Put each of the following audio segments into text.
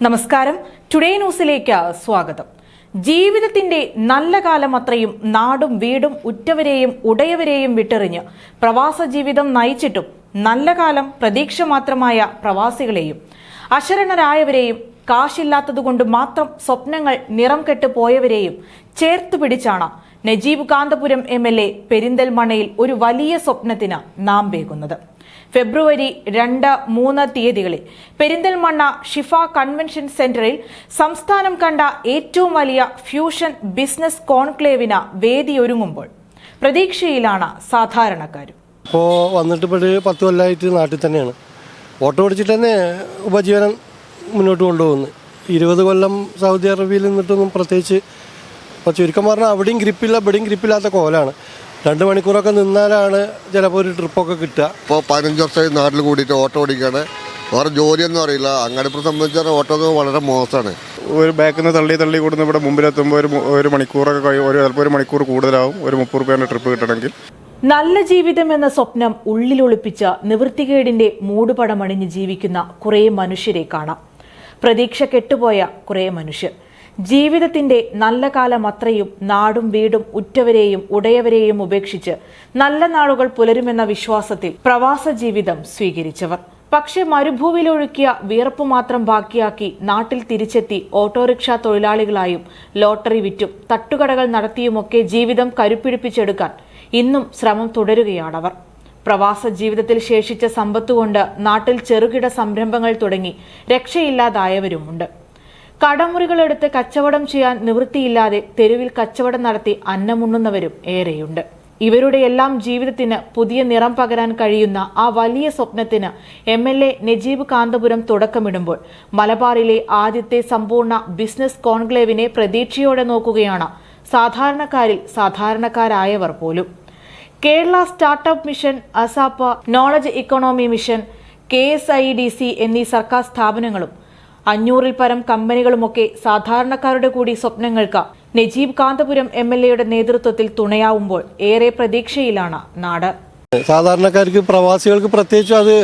നമസ്കാരം. ടുഡേ ന്യൂസിലേക്ക് സ്വാഗതം. ജീവിതത്തിന്റെ നല്ല കാലം അത്രയും നാടും വീടും ഉറ്റവരെയും ഉടയവരെയും വിട്ടെറിഞ്ഞ് പ്രവാസ ജീവിതം നയിച്ചിട്ടും നല്ല കാലം പ്രതീക്ഷ മാത്രമായ പ്രവാസികളെയും അശരണരായവരെയും കാശില്ലാത്തതുകൊണ്ട് മാത്രം സ്വപ്നങ്ങൾ നിറം കെട്ട് പോയവരെയും ചേർത്തു പിടിച്ചാണ് Najeeb Kanthapuram M L A പെരിന്തൽമണയിൽ ഒരു വലിയ സ്വപ്നത്തിന് നാം വേകുന്നത്. ഫെബ്രുവരി രണ്ട് മൂന്ന് തീയതികളിൽ പെരിന്തൽമണ്ണ ഷിഫ കൺവെൻഷൻ സെന്ററിൽ സംസ്ഥാനം കണ്ട ഏറ്റവും വലിയ ഫ്യൂഷൻ ബിസിനസ് കോൺക്ലേവിന് വേദിയൊരുങ്ങുമ്പോൾ പ്രതീക്ഷയിലാണ് സാധാരണക്കാരും. ഇപ്പോൾ വന്നിട്ട് ഇപ്പോൾ പത്ത് കൊല്ലമായിട്ട് നാട്ടിൽ തന്നെയാണ്. ഓട്ടോ ഓടിച്ചിട്ട് തന്നെ ഉപജീവനം മുന്നോട്ട് കൊണ്ടുപോകുന്നത് ഇരുപത് കൊല്ലം സൗദി അറേബ്യയിൽ നിന്നിട്ടൊന്നും പ്രത്യേകിച്ച് ഇപ്പോൾ ചുരുക്കം പറഞ്ഞാൽ അവിടെയും ഗ്രിപ്പില്ല ഇവിടെയും ഗ്രിപ്പില്ലാത്ത കോലാണ്. രണ്ട് മണിക്കൂറൊക്കെ നിന്നാലാണ് ചിലപ്പോൾ ഒരു ട്രിപ്പൊക്കെ കിട്ടുക. ഇപ്പോൾ പതിനഞ്ച് വർഷമായി നാട്ടിൽ കൂടിയിട്ട് ഓട്ടോ ഓടിക്കുകയാണ് വേറെ ജോലിയൊന്നും അറിയില്ല. അങ്ങാടിപ്പുറം സംബന്ധിച്ചാൽ ഓട്ടോ വളരെ മോശമാണ്. ഒരു ബാക്കിൽ നിന്ന് തള്ളി തള്ളി കൂടുന്ന ഇവിടെ മുമ്പിലെത്തുമ്പോൾ ഒരു ഒരു മണിക്കൂറൊക്കെ കഴിയും ഒരു ചിലപ്പോൾ ഒരു മണിക്കൂർ കൂടുതലാവും. ഒരു മുപ്പത് റുപ്യേന്റെ ട്രിപ്പ് കിട്ടണമെങ്കിൽ. നല്ല ജീവിതം എന്ന സ്വപ്നം ഉള്ളിലൊളിപ്പിച്ച നിവൃത്തികേടിന്റെ മൂടുപടമണിഞ്ഞ് ജീവിക്കുന്ന കുറേ മനുഷ്യരെ കാണാം. പ്രതീക്ഷ കെട്ടുപോയ കുറേ മനുഷ്യർ. ജീവിതത്തിന്റെ നല്ല കാലം അത്രയും നാടും വീടും ഉറ്റവരെയും ഉടയവരെയും ഉപേക്ഷിച്ച് നല്ല നാളുകൾ പുലരുമെന്ന വിശ്വാസത്തിൽ പ്രവാസ ജീവിതം സ്വീകരിച്ചവർ. പക്ഷെ മരുഭൂവിലൊഴുക്കിയ വിയർപ്പ് മാത്രം ബാക്കിയാക്കി നാട്ടിൽ തിരിച്ചെത്തി ഓട്ടോറിക്ഷ തൊഴിലാളികളായും ലോട്ടറി വിറ്റും തട്ടുകടകൾ നടത്തിയുമൊക്കെ ജീവിതം കരുപ്പിടിപ്പിച്ചെടുക്കാൻ ഇന്നും ശ്രമം തുടരുകയാണവർ. പ്രവാസ ജീവിതത്തിൽ ശേഷിച്ച സമ്പത്തുകൊണ്ട് നാട്ടിൽ ചെറുകിട സംരംഭങ്ങൾ തുടങ്ങി രക്ഷയില്ലാതായവരുമുണ്ട്. കടമുറികളെടുത്ത് കച്ചവടം ചെയ്യാൻ നിവൃത്തിയില്ലാതെ തെരുവിൽ കച്ചവടം നടത്തി അന്നമുണ്ണുന്നവരും ഏറെയുണ്ട്. ഇവരുടെ എല്ലാം ജീവിതത്തിന് പുതിയ നിറം പകരാൻ കഴിയുന്ന ആ വലിയ സ്വപ്നത്തിന് M L A Najeeb Kanthapuram തുടക്കമിടുമ്പോൾ മലബാറിലെ ആദ്യത്തെ സമ്പൂർണ ബിസിനസ് കോൺക്ലേവിനെ പ്രതീക്ഷയോടെ നോക്കുകയാണ് സാധാരണക്കാരിൽ സാധാരണക്കാരായവർ പോലും. Kerala startup mission അസാപ്പ knowledge economy mission K S I D C എന്നീ സർക്കാർ സ്ഥാപനങ്ങളും അഞ്ഞൂറിൽ പരം കമ്പനികളുമൊക്കെ സാധാരണക്കാരുടെ കൂടി സ്വപ്നങ്ങൾക്ക് നജീബ് കാന്തപുരം എം എൽ എയുടെ നേതൃത്വത്തിൽ തുണയാവുമ്പോൾ ഏറെ പ്രതീക്ഷയിലാണ് നാട്. സാധാരണക്കാർക്ക് പ്രവാസികൾക്ക് പ്രത്യേകിച്ച് അത്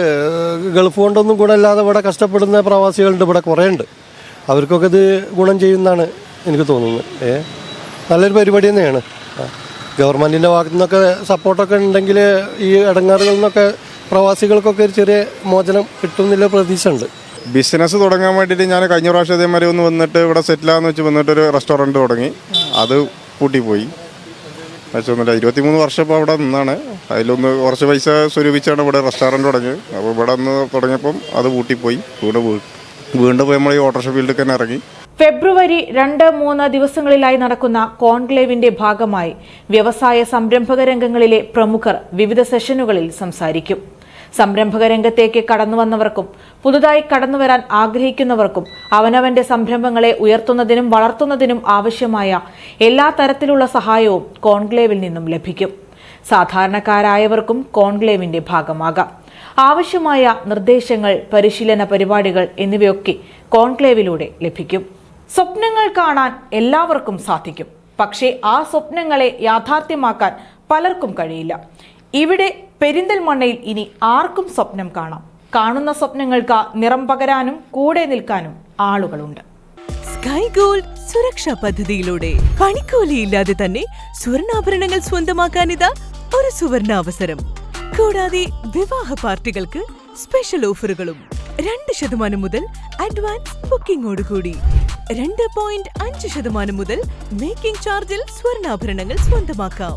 ഗൾഫ് കൊണ്ടൊന്നും ഗുണമില്ലാതെ ഇവിടെ കഷ്ടപ്പെടുന്ന പ്രവാസികളുണ്ട് ഇവിടെ കുറേ ഉണ്ട് അവർക്കൊക്കെ ഇത് ഗുണം ചെയ്യുന്നതാണ് എനിക്ക് തോന്നുന്നത്. ഏ? നല്ലൊരു പരിപാടി തന്നെയാണ്. ഗവൺമെന്റിന്റെ ഭാഗത്തു നിന്നൊക്കെ സപ്പോർട്ടൊക്കെ ഉണ്ടെങ്കിൽ ഈ ഇടങ്ങാറുകളിൽ നിന്നൊക്കെ പ്രവാസികൾക്കൊക്കെ ഒരു ചെറിയ മോചനം കിട്ടും എന്നുള്ള പ്രതീക്ഷ ഉണ്ട് ബിസിനസ് തുടങ്ങാൻ വേണ്ടിയിട്ട് ഞാൻ കഴിഞ്ഞ പ്രാവശ്യം അതേമാതിരി ഒന്ന് വന്നിട്ട് ഇവിടെ സെറ്റിലാന്ന് വെച്ച് വന്നിട്ട് ഒരു റെസ്റ്റോറന്റ് തുടങ്ങി. അത് പൂട്ടിപ്പോയി. വെച്ചൊന്നുമില്ല. ഇരുപത്തിമൂന്ന് വർഷം ഇപ്പോൾ അവിടെ നിന്നാണ്. അതിലൊന്ന് കുറച്ച് പൈസ സ്വരൂപിച്ചാണ് ഇവിടെ റെസ്റ്റോറന്റ് തുടങ്ങിയത്. അപ്പോൾ ഇവിടെ നിന്ന് തുടങ്ങിയപ്പം അത് പൂട്ടിപ്പോയി. വീണ്ടും വീണ്ടും നമ്മൾ ഈ ഓട്ടോറിക്ഷ ഫീൽഡിൽ തന്നെ ഇറങ്ങി. ഫെബ്രുവരി രണ്ട് മൂന്ന് ദിവസങ്ങളിലായി നടക്കുന്ന കോൺക്ലേവിന്റെ ഭാഗമായി വ്യവസായ സംരംഭക രംഗങ്ങളിലെ പ്രമുഖർ വിവിധ സെഷനുകളിൽ സംസാരിക്കും. സംരംഭക രംഗത്തേക്ക് കടന്നുവന്നവർക്കും പുതുതായി കടന്നുവരാൻ ആഗ്രഹിക്കുന്നവർക്കും അവനവന്റെ സംരംഭങ്ങളെ ഉയർത്തുന്നതിനും വളർത്തുന്നതിനും ആവശ്യമായ എല്ലാ തരത്തിലുള്ള സഹായവും കോൺക്ലേവിൽ നിന്നും ലഭിക്കും. സാധാരണക്കാരായവർക്കും കോൺക്ലേവിന്റെ ഭാഗമാകാം. ആവശ്യമായ നിർദ്ദേശങ്ങൾ പരിശീലന പരിപാടികൾ എന്നിവയൊക്കെ കോൺക്ലേവിലൂടെ ലഭിക്കും. സ്വപ്നങ്ങൾ കാണാൻ എല്ലാവർക്കും സാധിക്കും. പക്ഷേ ആ സ്വപ്നങ്ങളെ യാഥാർത്ഥ്യമാക്കാൻ പലർക്കും കഴിയില്ല. ഇവിടെ പെരിന്തൽമണ്ണയിൽ ഇനി ആർക്കും സ്വപ്നം കാണാം. കാണുന്ന സ്വപ്നങ്ങൾക്ക് നിറം പകരാനും കൂടെ നിൽക്കാനും ആളുകളുണ്ട്. സ്കൈ ഗോൾഡ് സുരക്ഷാ പദ്ധതിയിലൂടെ പണിക്കൂലിയില്ലാതെ തന്നെ സ്വർണാഭരണങ്ങൾ സ്വന്തമാക്കാനിതാ ഒരു സുവർണ അവസരം കൂടാതെ വിവാഹ പാർട്ടികൾക്ക് സ്പെഷ്യൽ ഓഫറുകളും രണ്ട് ശതമാനം മുതൽ അഡ്വാൻസ് ബുക്കിംഗോടുകൂടി രണ്ട് പോയിന്റ് അഞ്ച് ശതമാനം മുതൽ മേക്കിംഗ് ചാർജിൽ സ്വർണാഭരണങ്ങൾ സ്വന്തമാക്കാം.